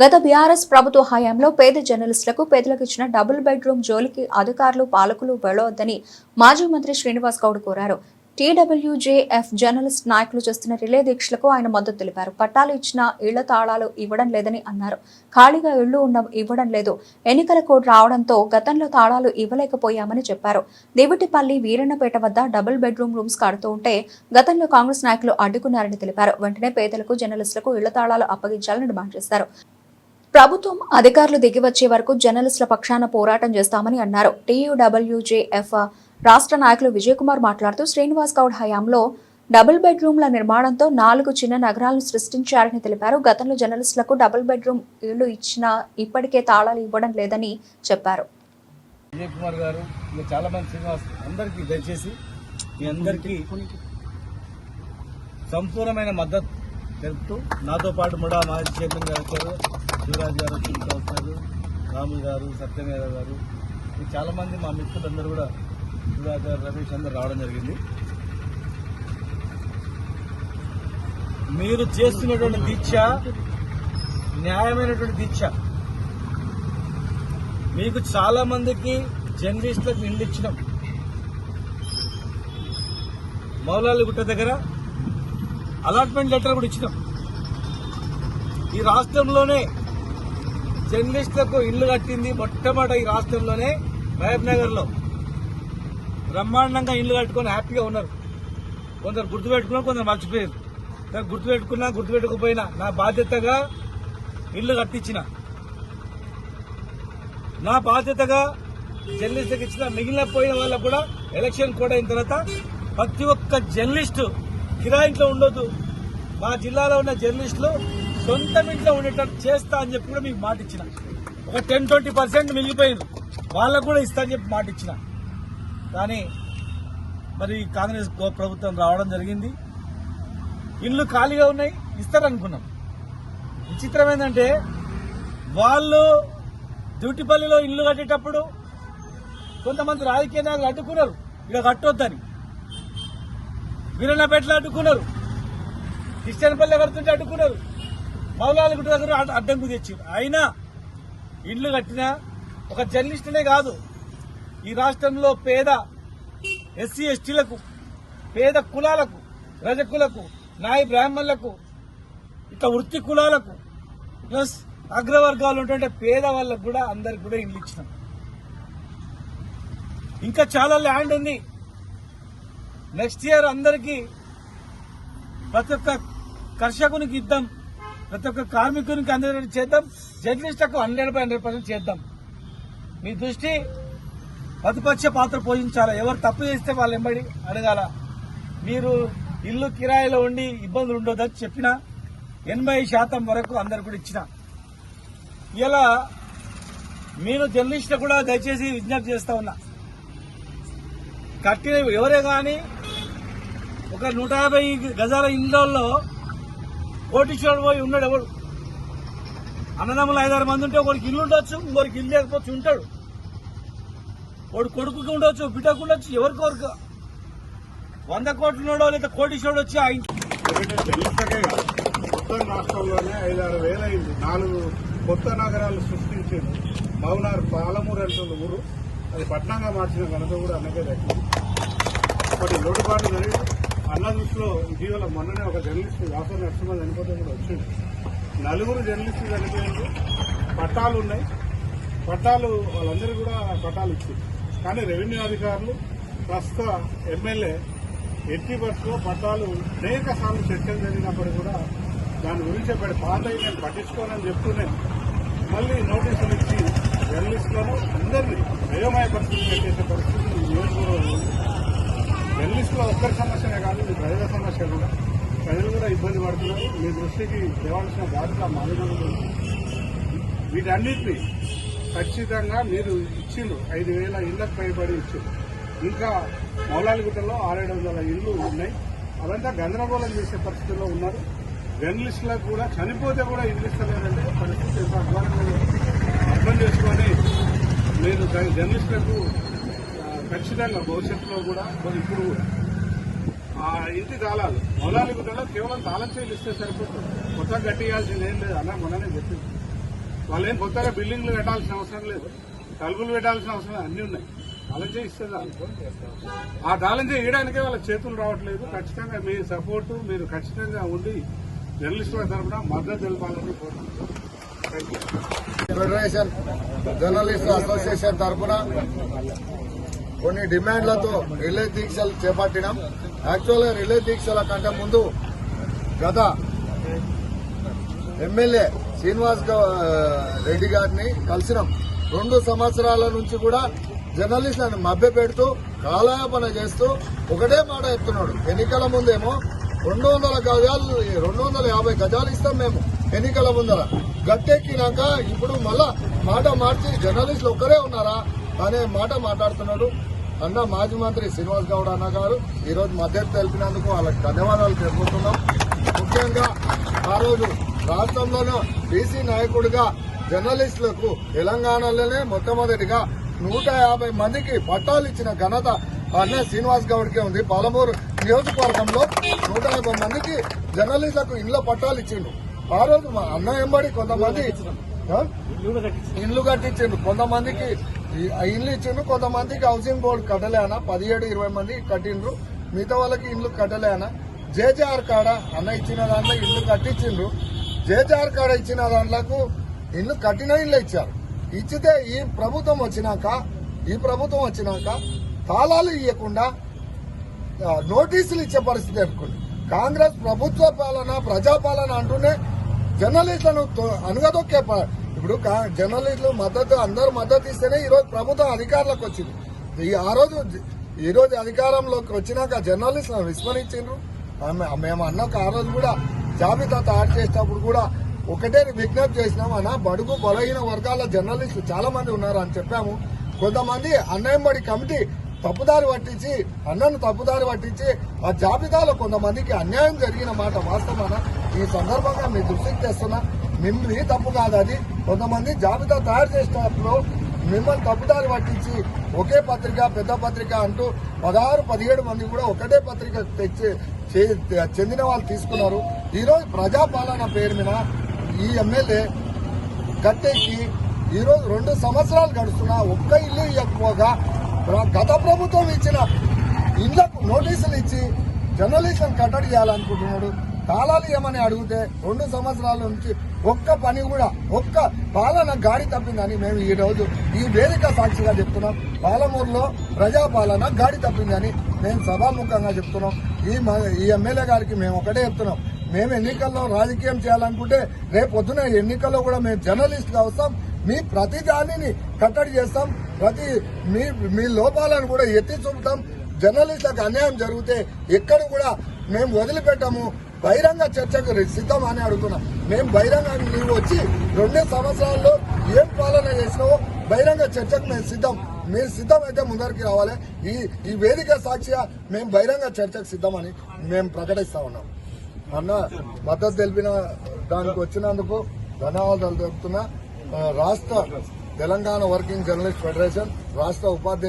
గత బీఆర్ఎస్ ప్రభుత్వ హయాంలో పేద జర్నలిస్టులకు పేదలకు ఇచ్చిన డబుల్ బెడ్రూమ్ జోలికి అధికారులు పాలకులు వెళ్ళవద్దని మాజీ మంత్రి శ్రీనివాస్ గౌడ్ కోరారు. టీడబ్ల్యూజేఎఫ్ జర్నలిస్ట్ నాయకులు చేస్తున్న రిలే దీక్షలకు ఆయన మద్దతు తెలిపారు. పట్టాలు ఇచ్చిన ఇళ్ళ తాళాలు ఇవ్వడం లేదని అన్నారు. ఖాళీగా ఇళ్ళు ఉన్న ఇవ్వడం లేదు. ఎన్నికల కోడ్ రావడంతో గతంలో తాళాలు ఇవ్వలేకపోయామని చెప్పారు. దేవిటిపల్లి వీరన్నపేట వద్ద డబుల్ బెడ్రూమ్ రూమ్స్ కడుతూ ఉంటే గతంలో కాంగ్రెస్ నాయకులు అడ్డుకున్నారని తెలిపారు. వెంటనే పేదలకు జర్నలిస్టులకు ఇళ్ళ తాళాలు అప్పగించాలని డిమాండ్ చేశారు. ప్రభుత్వం అధికారులు దిగి వచ్చే వరకు జర్నలిస్టుల పక్షాన పోరాటం చేస్తామని అన్నారు. టీయూడబ్ల్యూజేఎఫ్ రాష్ట్ర నాయకులు విజయకుమార్ మాట్లాడుతూ శ్రీనివాస్ గౌడ్ హయాంలో డబుల్ బెడ్రూమ్ల నిర్మాణంతో నాలుగు చిన్న నగరాలను సృష్టించారని తెలిపారు. గతంలో జర్నలిస్టులకు డబుల్ బెడ్రూమ్ ఇళ్ళు ఇచ్చినా ఇప్పటికే తాళాలు ఇవ్వడం లేదని చెప్పారు. విజయ్ కుమార్ గారు ఇంకా చాలా మంది శ్రీనివాస్ అందరికీ దయచేసి మీ అందరికీ సంపూర్ణమైన మద్దతు తెలుపుతూ నాతో పాటు కూడా మాజీ చైర్మన్ గారు వచ్చారు. శివరాజ్ గారు చింతా వస్తారు రాముల్ గారు సత్యమేధ గారు చాలామంది మా మిత్రులందరూ కూడా శివరాజ్ గారు రమేష్ అందరు రావడం జరిగింది. మీరు చేస్తున్నటువంటి దీక్ష న్యాయమైనటువంటి దీక్ష మీకు చాలా మందికి జర్నలిస్టులకు ఇల్లు మౌలాలి గుట్ట దగ్గర అలాట్మెంట్ లెటర్ కూడా ఇచ్చినాం. ఈ రాష్ట్రంలోనే జర్నలిస్టులకు ఇల్లు కట్టింది మొట్టమొదట ఈ రాష్ట్రంలోనే మహబూబ్ నగర్లో బ్రహ్మాండంగా ఇల్లు కట్టుకొని హ్యాపీగా ఉన్నారు. కొందరు గుర్తుపెట్టుకున్నారు కొందరు మర్చిపోయారు. నాకు గుర్తుపెట్టుకున్నా గుర్తుపెట్టుకుపోయినా నా బాధ్యతగా ఇల్లు కట్టించిన నా బాధ్యతగా జర్నలిస్టులకు ఇచ్చిన మిగిలిన పోయిన వాళ్ళకు కూడా ఎలక్షన్ కూడా అయిన తర్వాత ప్రతి ఒక్క జర్నలిస్టు కిరాయింట్లో ఉండొద్దు. మా జిల్లాలో ఉన్న జర్నలిస్టులు సొంత ఇంట్లో ఉండేటట్టు చేస్తా అని చెప్పి కూడా మీకు మాట ఇచ్చిన ఒక టెన్ ట్వంటీ పర్సెంట్ మిగిలిపోయింది. వాళ్ళకు కూడా ఇస్తా అని చెప్పి మాట ఇచ్చిన కానీ మరి కాంగ్రెస్ ప్రభుత్వం రావడం జరిగింది. ఇల్లు ఖాళీగా ఉన్నాయి ఇస్తారనుకున్నాం. విచిత్రం ఏంటంటే వాళ్ళు డ్యూటీపల్లిలో ఇల్లు కట్టేటప్పుడు కొంతమంది రాజకీయ నాయకులు అడ్డుకున్నారు. ఇక కట్టొద్దని. వీరన్నపేటలో అడ్డుకున్నారు. క్రిస్టియన్పల్లి కడుతుంటే అడ్డుకున్నారు. మౌలాల గుడి దగ్గర అడ్డంకు తెచ్చారు అయినా ఇల్లు కట్టిన ఒక జర్నలిస్టునే కాదు. ఈ రాష్ట్రంలో పేద ఎస్సీ ఎస్టీలకు పేద కులాలకు రజకులకు నాయ బ్రాహ్మణులకు ఇట్లా వృత్తి కులాలకు ప్లస్ అగ్రవర్గాలు ఉంటుంటే పేద వాళ్ళకు కూడా అందరికి కూడా ఇల్లు ఇచ్చినాం. ఇంకా చాలా ల్యాండ్ ఉంది. నెక్స్ట్ ఇయర్ అందరికీ ప్రతి ఒక్క కర్షకునికి ఇద్దాం. ప్రతి ఒక్క కార్మికునికి అందేటట్టు చేద్దాం. జర్నలిస్టులకు హండ్రెడ్ బై హండ్రెడ్ పర్సెంట్ చేద్దాం. మీ దృష్టి ప్రతిపక్ష పాత్ర పోషించాలి? ఎవరు తప్పు చేస్తే వాళ్ళు ఎంబడి అడగాల? మీరు ఇల్లు కిరాయిలో ఉండి ఇబ్బందులు ఉండొద్దని చెప్పిన ఎనభై శాతం వరకు అందరు కూడా ఇచ్చిన. ఇలా మీరు జర్నలిస్టు కూడా దయచేసి విజ్ఞప్తి చేస్తా ఉన్నా. కట్టిన ఎవరే కానీ ఒక నూట యాభై గజాల ఇండ్లలో కోటీశ్వరుడు పోయి ఉన్నాడు ఎవడు? అన్నదమ్ములు ఐదారు మంది ఉంటే ఒకరికి ఇల్లు ఉండొచ్చు ఇంకొకరికి ఇల్లు లేకపోతే ఉంటాడు. వాడు కొడుకుకి ఉండొచ్చు బిడ్డకు ఉండొచ్చు ఎవరికొరకు వంద కోట్లు ఉన్నాడో లేదా కోటీశ్వరుడు వచ్చి ఆయన మొత్తం రాష్ట్రంలోనే ఐదారు వేలైంది. నాలుగు కొత్త నగరాలు సృష్టించింది మౌనార్ పాలమూరు అంటున్న ఊరు. అది పట్నంగా మార్చిన ఘనత కూడా అన్నకే దక్కింది అప్పటి లోటుపాటు జరిగింది. అన్న దృష్టిలో ఇటీవల మొన్ననే ఒక జర్నలిస్ట్ వ్యాపార నరసింహ చనిపోతే కూడా వచ్చింది నలుగురు జర్నలిస్టులు చనిపోయారు పట్టాలు ఉన్నాయి. పట్టాలు వాళ్ళందరికీ కూడా పట్టాలు ఇచ్చింది కానీ రెవెన్యూ అధికారులు ప్రస్తుత ఎమ్మెల్యే ఎట్టి బస్సులో పట్టాలు అనేక సార్లు చర్చలు జరిగినప్పుడు కూడా దాని గురించి చెప్పాడు పాత నేను పట్టించుకోనని చెప్తూనే మళ్ళీ నోటీసులు ఇచ్చి జర్నలిస్టులను అందరినీ అయోమయ పరిస్థితి ఈ నియోజకవర్గంలో ఉంది. జర్నలిస్టుల ఒక్కరి సమస్యనే కాదు ఇది ప్రజల సమస్య కూడా. ప్రజలు కూడా ఇబ్బంది పడుతున్నారు. మీ దృష్టికి తేవాల్సిన బాధ్యత మా ఉంది. వీటన్నిటిని ఖచ్చితంగా మీరు ఇచ్చిండ్రు. ఐదు వేల ఇళ్ళకు పైబడి ఇచ్చిండ్రు. ఇంకా మౌలాలిగుట్టలో ఆరేడు వందల ఇళ్ళు ఉన్నాయి. అదంతా గందరగోళం చేసే పరిస్థితిలో ఉన్నారు. జర్నలిస్టులకు కూడా చనిపోతే కూడా ఇల్లు ఇస్తలేదంటే పరిస్థితి అర్థం చేసుకొని మీరు జర్నలిస్టులకు ఖచ్చితంగా భవిష్యత్తులో కూడా మరి ఇప్పుడు కూడా ఆ ఇంటి తాళాలు. మౌలాలిగుట్టలో కేవలం తాళం చేయలు ఇస్తే సరిపోతుంది? కొత్త కట్టియాల్సింది ఏం లేదు అలా మొన్ననే చెప్పింది. వాళ్ళు ఏం కొత్తగా బిల్డింగ్లు కట్టాల్సిన అవసరం లేదు. తలుపులు పెట్టాల్సిన అవసరం అన్నీ ఉన్నాయి. ఉన్నాయి చేయి ఇస్తే ఆ టాలెంట్ వేయడానికే వాళ్ళ చేతులు రావట్లేదు. ఖచ్చితంగా మీ సపోర్టు మీరు ఖచ్చితంగా ఉండి జర్నలిస్టుల తరఫున మద్దతు తెలపాలని ఫెడరేషన్ జర్నలిస్ట్ అసోసియేషన్ తరఫున కొన్ని డిమాండ్లతో రిలే దీక్షలు చేపట్టినాం. యాక్చువల్గా రిలే దీక్షల కంటే ముందు గత ఎమ్మెల్యే శ్రీనివాస్ గౌ- రెడ్డి గారిని కలిసినాం. రెండు సంవత్సరాల నుంచి కూడా జర్నలిస్టులను మభ్యపెడుతూ కాలయాపన చేస్తూ ఒకటే మాట చెప్తున్నాడు. ఎన్నికల ముందేమో రెండు వందల గజాలు రెండు వందల యాభై గజాలు ఇస్తాం మేము ఎన్నికల ముందర. గట్టెక్కినాక ఇప్పుడు మళ్ళా మాట మార్చి జర్నలిస్టులు ఒక్కరే ఉన్నారా? అనే మాట మాట్లాడుతున్నాడు. అన్న మాజీ మంత్రి శ్రీనివాస్ గౌడ్ అన్న గారు ఈ రోజు మద్దతు తెలిపినందుకు వాళ్ళకి ధన్యవాదాలు తెలుపుతున్నాం. ముఖ్యంగా ఆ రోజు రాష్ట్రంలోనూ బీసీ నాయకుడిగా జర్నలిస్టులకు తెలంగాణలోనే మొట్టమొదటిగా నూట యాభై మందికి పట్టాలు ఇచ్చిన ఘనత అన్న శ్రీనివాస్ గౌడ్కే ఉంది. పాలమూరు నియోజకవర్గంలో నూట యాభై మందికి జర్నలిస్టులకు ఇండ్ల పట్టాలు ఇచ్చిండు. ఆ రోజు మా అన్న ఎంబడి కొంతమంది? ఇండ్లు కట్టించిండు. కొంతమందికి ఇల్లు ఇచ్చిండ్రు. కొంతమందికి హౌసింగ్ బోర్డు కట్టలేనా పదిహేడు ఇరవై మంది కట్టిండ్రు. మిగతా వాళ్ళకి ఇండ్లు కట్టలేనా జేజేఆర్ కాడ అన్న ఇచ్చిన దాంట్లో ఇల్లు కట్టించిండ్రు. జేజేఆర్ కాడ ఇచ్చిన దాంట్లకు ఇల్లు కట్టిన ఇల్లు ఇచ్చారు. ఇచ్చితే ఈ ప్రభుత్వం వచ్చినాక ఈ ప్రభుత్వం వచ్చినాక తాళాలు ఇవ్వకుండా నోటీసులు ఇచ్చే పరిస్థితి ఏర్పడింది. కాంగ్రెస్ ప్రభుత్వ పాలన ప్రజాపాలన అంటూనే జర్నలిస్టులను తో- ప- ఇప్పుడు కా- జర్నలిస్టులు మద్దతు అందరూ మద్దతు ఇస్తేనే ఈరోజు ప్రభుత్వం అధికారంలోకి వచ్చింది. ఈ ఆ రోజు ఈరోజు ఈ రోజు అధికారంలోకి వచ్చినాక జర్నలిస్టులను విస్మరించారు మేము అన్నాక ఆ రోజు కూడా జాబితా తయారు చేసేటప్పుడు కూడా ఒకటే విజ్ఞప్తి చేసినాం అన్న బడుగు బలహీన వర్గాల జర్నలిస్టులు చాలా మంది ఉన్నారు అని చెప్పాము. కొంతమంది అన్నయంబడి కమిటీ తప్పుదారి పట్టించి అన్నను తప్పుదారి పట్టించి ఆ జాబితాలో కొంతమందికి అన్యాయం జరిగిన మాట వాస్తవన ఈ సందర్భంగా మీ దృష్టికి తెస్తున్నా. మిమ్మల్ని తప్పు కాదు అది. కొంతమంది జాబితా తయారు చేసేటప్పుడు మిమ్మల్ని తప్పుదారి పట్టించి ఒకే పత్రిక పెద్ద పత్రిక అంటూ పదహారు పదిహేడు మంది కూడా ఒకటే పత్రిక తెచ్చి చే- చెందిన వాళ్ళు తీసుకున్నారు. ఈరోజు ప్రజాపాలన పేరు మీద ఈ ఎమ్మెల్యే గట్టెక్కి ఈరోజు రెండు సంవత్సరాలు గడుస్తున్నా ఒక్క ఇల్లు ఎక్కువగా గత ప్రభుత్వం ఇచ్చిన ఇళ్ళకు నోటీసులు ఇచ్చి జర్నలిస్టులను కట్టడి చేయాలనుకుంటున్నాడు తాళాలు ఏమని అడిగితే రెండు సంవత్సరాల నుంచి ఒక్క పని కూడా ఒక్క పాలన గాడి తప్పిందని మేము ఈ రోజు ఈ వేదిక సాక్షిగా చెప్తున్నాం. పాలమూరులో ప్రజాపాలన గాడి తప్పిందని మేము సభాముఖంగా చెప్తున్నాం. ఈ ఈ ఎమ్మెల్యే గారికి మేము ఒకటే చెప్తున్నాం. మేము ఎన్నికల్లో రాజకీయం చేయాలనుకుంటే రేపు పొద్దున ఎన్నికల్లో కూడా మేము జర్నలిస్ట్గా వస్తాం. మీ ప్రతి దానిని కట్టడి చేస్తాం. ప్రతి మీ మీ లోపాలను కూడా ఎత్తి చూపుతాం. జర్నలిస్టులకు అన్యాయం జరిగితే ఎక్కడ కూడా మేము వదిలిపెట్టాము. బహిరంగ చర్చకు సిద్ధం అని అడుగుతున్నాం. మేము బహిరంగ నీవు వచ్చి రెండే సంవత్సరాల్లో ఏం పాలన చేసినావో బహిరంగ చర్చకు మేము సిద్ధం. మీరు సిద్ధం అయితే ముందరికి రావాలి. ఈ ఈ వేదిక సాక్షిగా మేము బహిరంగ చర్చకు సిద్ధమని మేము ప్రకటిస్తా ఉన్నాం. అన్న మద్దతు తెలిపిన దానికి వచ్చినందుకు ధన్యవాదాలు తెలుపుతున్నా. రాష్ట్ర తెలంగాణ వర్కింగ్ జర్నలిస్ట్ ఫెడరేషన్ రాష్ట్ర ఉపాధ్యక్ష